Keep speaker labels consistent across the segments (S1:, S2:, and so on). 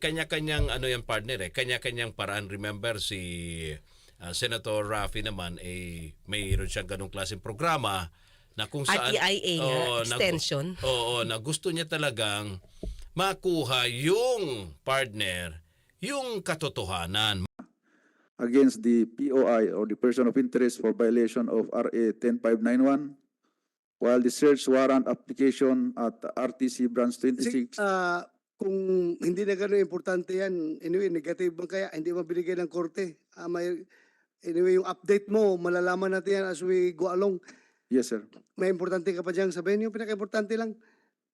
S1: kanya-kanyang ano yung partner eh, kanya-kanyang paraan. Remember si ah, Senator Raffy naman eh mayroon siyang ganung klaseng programa na kung saan
S2: RTIA nga,
S1: Oo, na-
S2: extension.
S1: Oo, na gusto niya talagang makuha yung partner yung katotohanan.
S3: against the POI or the person of interest for violation of RA 10591, while the search warrant application at RTC branch
S4: Kasi
S3: 26
S4: ah, kung hindi na gano'n importante yan, anyway, negative man kaya, hindi mabinigay ng korte. Ah, may, anyway, yung update mo, malalaman natin yan as we go along.
S3: Yes, sir.
S4: May importante ka pa dyan. Sabihin yung pinaka-importante lang.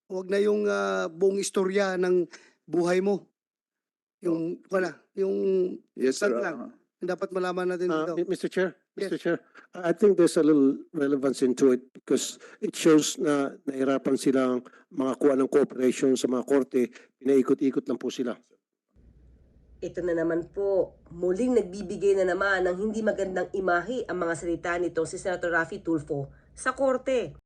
S4: Huwag na yung ah, buong istorya ng buhay mo. Yung, wala, yung
S3: Yes, sir.
S4: Saan lang?
S3: Uh,
S4: dapat malaman natin
S5: Uh,
S4: dito.
S5: Mr. Chair. Mr. Chair, I think there's a little relevance into it because it shows na nahirapan silang makakuha ng cooperation sa mga korte, pinaikot-ikot lang po sila.
S2: Ito na naman po, muling nagbibigay na naman ng hindi magandang imahe ang mga salita nitong si Senator Raffy Tulfo sa korte.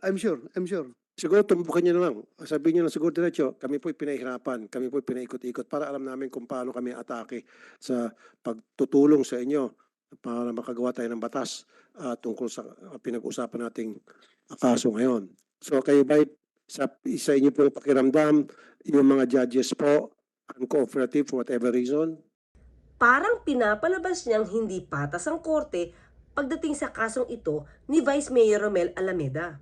S4: I'm sure, I'm sure.
S5: Siguro tumbukan niyo na lang. Sabihin niyo lang siguro diretso, kami po'y pinahirapan, kami po'y pinaikot-ikot para alam namin kung paano kami atake sa pagtutulong sa inyo para makagawa tayo ng batas ah, tungkol sa ah, pinag-usapan nating kaso ngayon. So kayo ba sa isa inyo pong pakiramdam, yung mga judges po, uncooperative for whatever reason,
S2: Parang pinapalabas niyang hindi patas ang korte pagdating sa kasong ito ni Vice Mayor Romel Alameda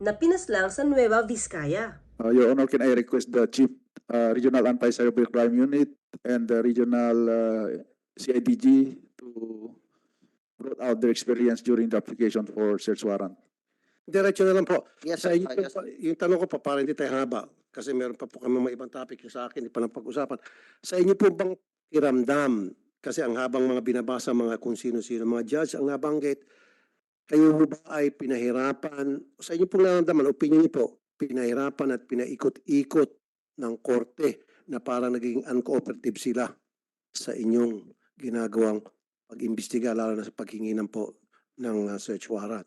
S2: na pinaslang sa Nueva Vizcaya.
S3: uh, Your Honor, can I request the Chief uh, Regional Anti-Cybercrime Unit and the Regional uh, CIDG to brought out their experience during the application for search warrant?
S5: diretso na lang po.
S6: Yes,
S5: Sa
S6: sir.
S5: inyo,
S6: Ah,
S5: po,
S6: yes, sir.
S5: yung tanong ko pa, para hindi tayo haba, kasi meron pa po kami mga ibang topic yung sa akin, hindi pa nang pag-usapan. Sa inyo po bang kiramdam, kasi ang habang mga binabasa mga kung sino-sino, mga judge, ang nabanggit, kayo ba ay pinahirapan, sa inyo pong nararamdaman, opinion niyo po, pinahirapan at pinaikot-ikot ng korte na parang naging uncooperative sila sa inyong ginagawang pag-imbestiga, lalo na sa paghingi ng po ng uh, search warrant.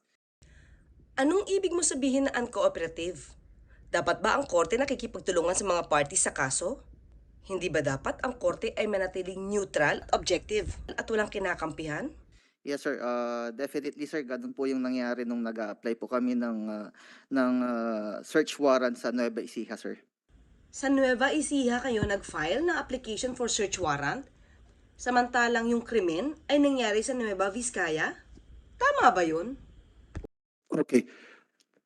S2: Anong ibig mo sabihin na uncooperative? Dapat ba ang korte nakikipagtulungan sa mga parties sa kaso? Hindi ba dapat ang korte ay manatiling neutral at objective at walang kinakampihan?
S6: Yes, sir. Uh, definitely, sir. Ganun po yung nangyari nung nag-apply po kami ng, uh, ng uh, search warrant sa Nueva Ecija, sir.
S2: Sa Nueva Ecija kayo nag-file ng application for search warrant? Samantalang yung krimen ay nangyari sa Nueva Vizcaya? Tama ba yun?
S5: Okay.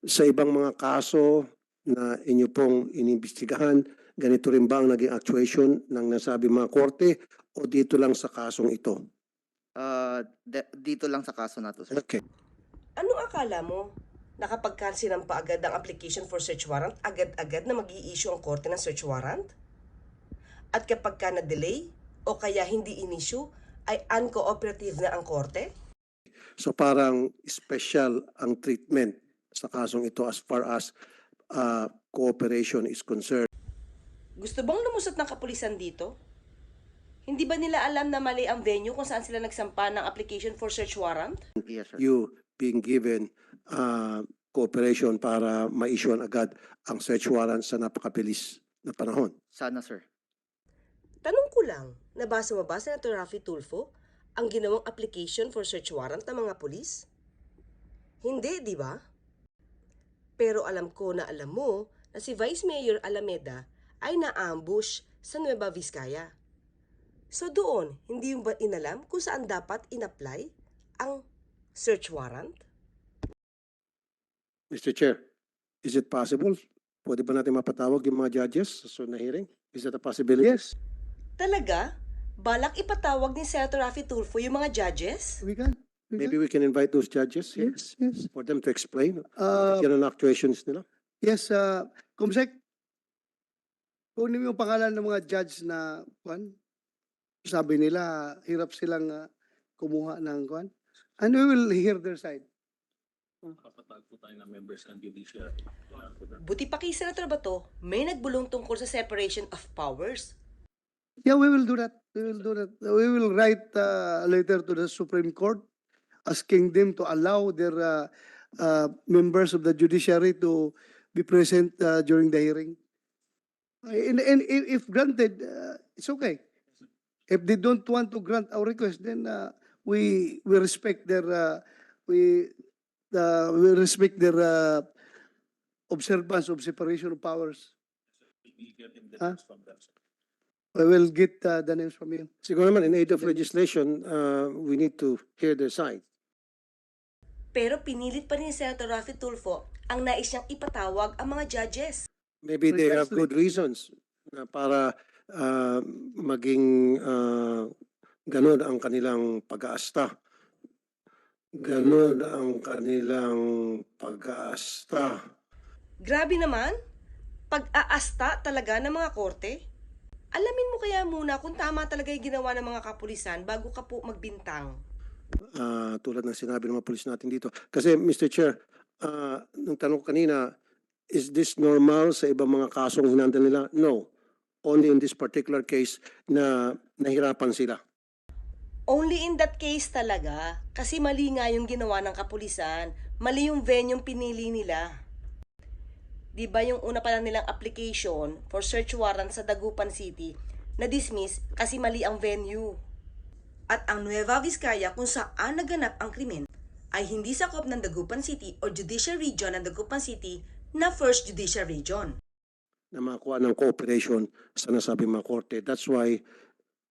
S5: Sa ibang mga kaso na inyo pong inimbestigahan, ganito rin ba ang naging actuation ng nasabi mga korte o dito lang sa kasong ito?
S6: Uh, dito lang sa kaso na to, sir.
S5: Okay.
S2: Anong akala mo? Nakapag-cancel ng paagad ang application for search warrant, agad-agad na mag issue ang korte ng search warrant? At kapag ka na-delay o kaya hindi in-issue, ay uncooperative na ang korte?
S5: So parang special ang treatment sa kasong ito as far as uh, cooperation is concerned.
S2: Gusto bang lumusot ng kapulisan dito? Hindi ba nila alam na mali ang venue kung saan sila nagsampa ng application for search warrant?
S6: Yes, sir.
S5: You being given uh, cooperation para ma-issuean agad ang search warrant sa napakabilis na panahon.
S6: Sana, sir.
S2: Tanong ko lang, nabasa mo ba, Senator Raffy Tulfo, ang ginawang application for search warrant ng mga pulis? Hindi, di ba? Pero alam ko na alam mo na si Vice Mayor Alameda ay na-ambush sa Nueva Vizcaya. So doon, hindi mo ba inalam kung saan dapat in-apply ang search warrant?
S5: Mr. Chair, is it possible? Pwede ba natin mapatawag yung mga judges sa sunod na hearing? Is that a possibility?
S4: Yes,
S2: Talaga? Balak ipatawag ni Senator Raffy Tulfo yung mga judges?
S4: we can. We
S5: Maybe
S4: can.
S5: we can invite those judges here
S4: Yes, yes.
S5: for them to explain.
S4: Uh,
S5: Yan ang actuations nila.
S4: Yes, uh, Kumsek, kunin mo yung pangalan ng mga judge na, kwan, sabi nila, hirap silang uh, kumuha ng, kwan. And we will hear their side.
S2: Buti pa kay Senator Bato, may nagbulong tungkol sa separation of powers.
S4: Yeah, we will do that. We will do that. We will write uh, a letter to the Supreme Court asking them to allow their uh, uh, members of the judiciary to be present uh, during the hearing. And, and i- if granted, uh, it's okay. If they don't want to grant our request, then uh, we we respect their uh, we uh, we respect their uh, observance of separation of powers. We'll get in the Huh? I will get uh, the names from you.
S5: Siguro naman, in aid of legislation, uh, we need to hear their side.
S2: Pero pinilit pa rin ni Senator Rafi Tulfo ang nais niyang ipatawag ang mga judges.
S5: Maybe they have good reasons na para uh, maging uh, ganun ang kanilang pag-aasta. Ganun ang kanilang pag-aasta.
S2: Grabe naman, pag-aasta talaga ng mga korte. Alamin mo kaya muna kung tama talaga yung ginawa ng mga kapulisan bago ka po magbintang.
S5: Ah, tulad ng sinabi ng mga polis natin dito. Kasi Mr. Chair, uh, nung tanong ko kanina, is this normal sa ibang mga kasong hinandal nila? No. Only in this particular case na nahirapan sila.
S2: Only in that case talaga, kasi mali nga yung ginawa ng kapulisan, mali yung venue yung pinili nila. Di ba yung una pa lang nilang application for search warrant sa Dagupan City na dismiss kasi mali ang venue. At ang Nueva Vizcaya kung saan naganap ang krimen ay hindi sakop ng Dagupan City o Judicial Region ng Dagupan City na First Judicial Region.
S5: na makakuha ng cooperation sa nasabing mga korte. That's why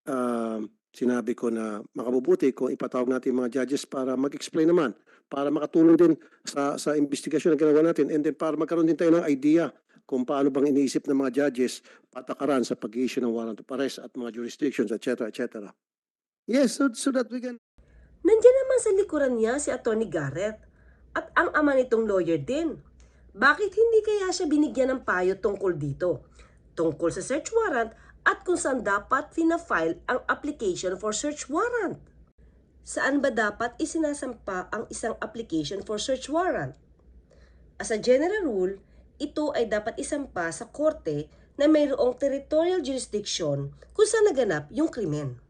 S5: um, sinabi ko na makabubuti kung ipatawag natin mga judges para mag-explain naman, para makatulong din sa sa investigasyon na ginagawa natin and then para magkaroon din tayo ng idea kung paano bang iniisip ng mga judges patakaran sa pag-issue ng warrant of arrest at mga jurisdictions, etc., etc.
S4: Yes, so, so that we can
S2: Nandiyan naman sa likuran niya si Atty. Garrett at ang ama nitong lawyer din. Bakit hindi kaya siya binigyan ng payo tungkol dito? Tungkol sa search warrant at kung saan dapat fina-file ang application for search warrant? Saan ba dapat isinasampa ang isang application for search warrant? As a general rule, ito ay dapat isampa sa korte na mayroong territorial jurisdiction kung saan naganap yung krimen.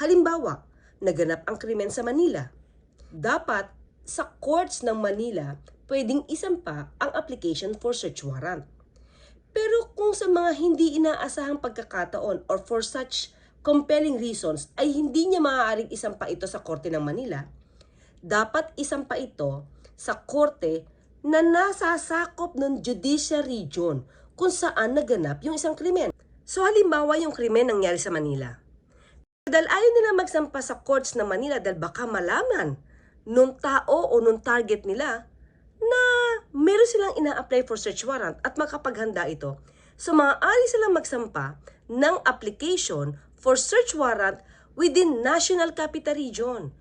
S2: Halimbawa, naganap ang krimen sa Manila. Dapat sa courts ng Manila pwedeng isampa ang application for search warrant. Pero kung sa mga hindi inaasahang pagkakataon or for such compelling reasons ay hindi niya maaaring isampa ito sa korte ng Manila, dapat isampa ito sa korte na nasasakop ng judicial region kung saan naganap yung isang krimen. So halimbawa yung krimen nangyari sa Manila. Dahil ayaw nila magsampa sa courts ng Manila dahil baka malaman nung tao o nung target nila na meron silang ina-apply for search warrant at makapaghanda ito. So maaari silang magsampa ng application for search warrant within National Capital Region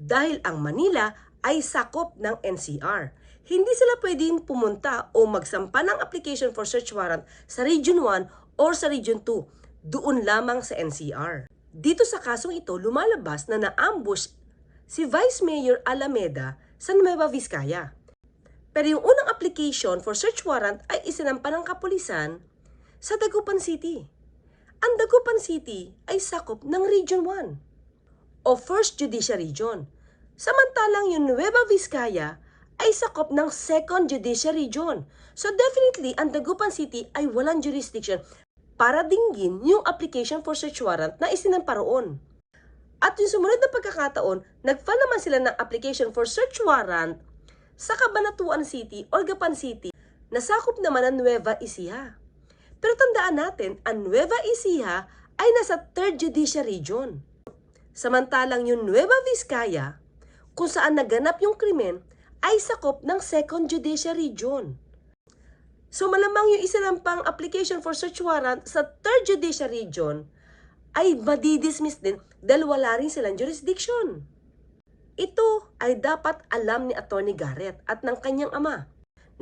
S2: dahil ang Manila ay sakop ng NCR. Hindi sila pwedeng pumunta o magsampa ng application for search warrant sa Region 1 or sa Region 2. Doon lamang sa NCR. Dito sa kasong ito, lumalabas na na-ambush si Vice Mayor Alameda sa Nueva Vizcaya. Pero yung unang application for search warrant ay isinampa ng kapulisan sa Dagupan City. Ang Dagupan City ay sakop ng Region 1 o First Judicial Region. Samantalang yung Nueva Vizcaya ay sakop ng Second Judicial Region. So definitely, ang Dagupan City ay walang jurisdiction para dinggin yung application for search warrant na isinampa roon. At yung sumunod na pagkakataon, nag-file naman sila ng application for search warrant sa Cabanatuan City or Gapan City na sakop naman ng Nueva Ecija. Pero tandaan natin, ang Nueva Ecija ay nasa 3rd Judicial Region. Samantalang yung Nueva Vizcaya, kung saan naganap yung krimen, ay sakop ng 2nd Judicial Region. So malamang yung isa lang pang application for search warrant sa 3rd Judicial Region ay madidismiss din dahil wala rin silang jurisdiction. Ito ay dapat alam ni Attorney Garrett at ng kanyang ama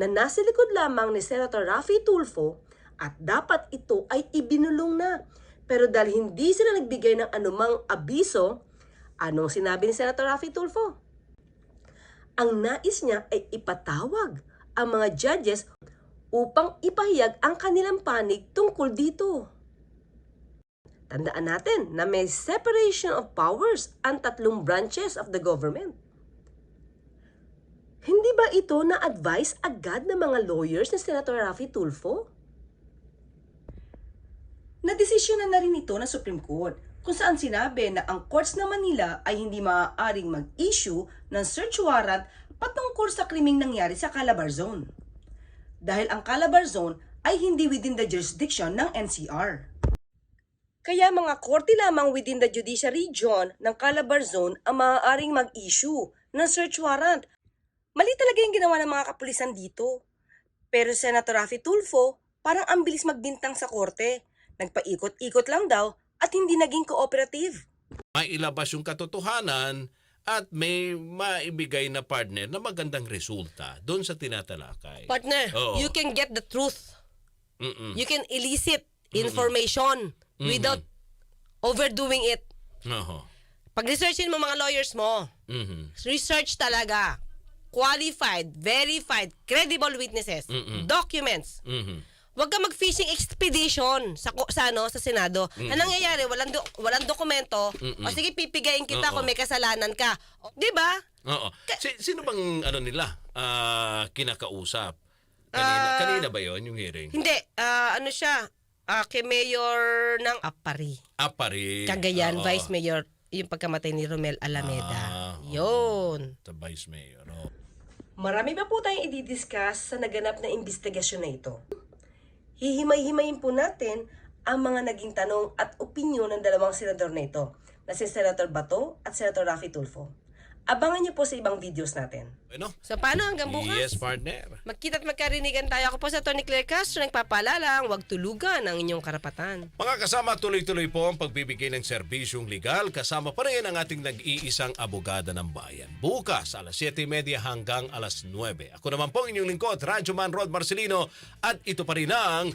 S2: na nasa likod lamang ni Senator Rafi Tulfo at dapat ito ay ibinulong na. Pero dahil hindi sila nagbigay ng anumang abiso, anong sinabi ni Senator Rafi Tulfo? Ang nais niya ay ipatawag ang mga judges upang ipahayag ang kanilang panig tungkol dito. Tandaan natin na may separation of powers ang tatlong branches of the government. Hindi ba ito na-advise agad ng mga lawyers ni Senator Rafi Tulfo? Nadesisyonan na rin ito ng Supreme Court kung saan sinabi na ang courts ng Manila ay hindi maaaring mag-issue ng search warrant patungkol sa krimeng nangyari sa Calabar Zone. Dahil ang Calabar Zone ay hindi within the jurisdiction ng NCR. Kaya mga korte lamang within the judicial region ng Calabar Zone ang maaaring mag-issue ng search warrant. Mali talaga yung ginawa ng mga kapulisan dito. Pero Senator Rafi Tulfo, parang ang bilis magbintang sa korte. Nagpaikot-ikot lang daw at hindi naging cooperative.
S1: Mailabas yung katotohanan at may maibigay na partner na magandang resulta doon sa tinatalakay.
S7: Partner,
S1: Oo.
S7: you can get the truth.
S1: Mm-mm.
S7: You can elicit information without overdoing it.
S1: Oho.
S7: Pag-researchin mo mga lawyers mo,
S1: Mhm.
S7: research talaga. Qualified, verified, credible witnesses, documents.
S1: Mhm.
S7: Huwag ka mag-fishing expedition sa sa ano sa Senado. Ang nangyayari, walang do- walang dokumento. O sige, pipigayin kita
S1: Oo.
S7: kung may kasalanan ka. 'Di ba?
S1: Oo. Si- sino bang ano nila ah, kinakausap? Kanina,
S7: Ah.
S1: kanina ba 'yon yung hearing?
S7: Hindi, ah, ano siya? Ah, kay Mayor ng Apari.
S1: Apari.
S7: Cagayan,
S1: Oo.
S7: Vice Mayor, yung pagkamatay ni Romel Alameda.
S1: Ah, oo.
S7: Yun.
S1: The Vice Mayor. oo.
S2: Marami pa po tayong i-discuss sa naganap na investigasyon na ito. Hihimay-himayin po natin ang mga naging tanong at opinyon ng dalawang senador na ito, na si Senator Bato at Senator Rafi Tulfo. Abangan niyo po sa ibang videos natin.
S1: Ano?
S7: So paano hanggang bukas?
S1: Yes, partner.
S7: Magkita at magkarinigan tayo. Ako po sa Tony Claire Castro, nagpapaalala, huwag tulugan ang inyong karapatan.
S1: Mga kasama, tuloy-tuloy po ang pagbibigay ng serbisyong legal. Kasama pa rin ang ating nag-iisang abogada ng bayan. Bukas, alas 7.30 hanggang alas 9. Ako naman po ang inyong lingkod, Radyo Man Rod Marcelino. At ito pa rin ang